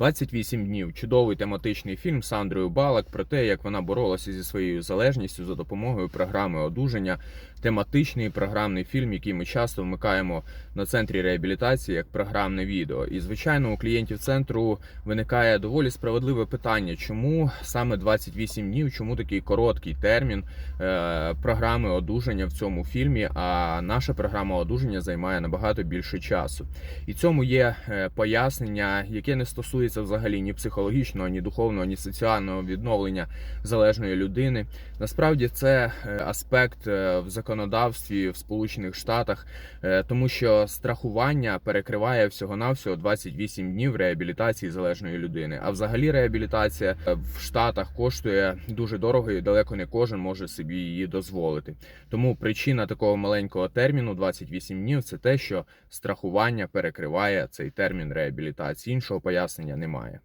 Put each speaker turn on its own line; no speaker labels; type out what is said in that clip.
28 днів. Чудовий тематичний фільм з Сандрою Балак про те, як вона боролася зі своєю залежністю за допомогою програми одужання. Тематичний програмний фільм, який ми часто вмикаємо на центрі реабілітації як програмне відео. І звичайно, у клієнтів центру виникає доволі справедливе питання, чому саме 28 днів, чому такий короткий термін е, програми одужання в цьому фільмі. А наша програма одужання займає набагато більше часу. І цьому є е, пояснення, яке не стосується взагалі ні психологічного, ні духовного, ні соціального відновлення залежної людини. Насправді це е, аспект е, в законодавстві в Сполучених Штатах, е, тому що страхування перекриває всього-навсього 28 днів реабілітації залежної людини. А взагалі реабілітація в Штатах коштує дуже дорого і далеко не кожен може собі її дозволити. Тому причина такого маленького терміну 28 днів це те, що страхування перекриває цей термін реабілітації. Іншого пояснення немає.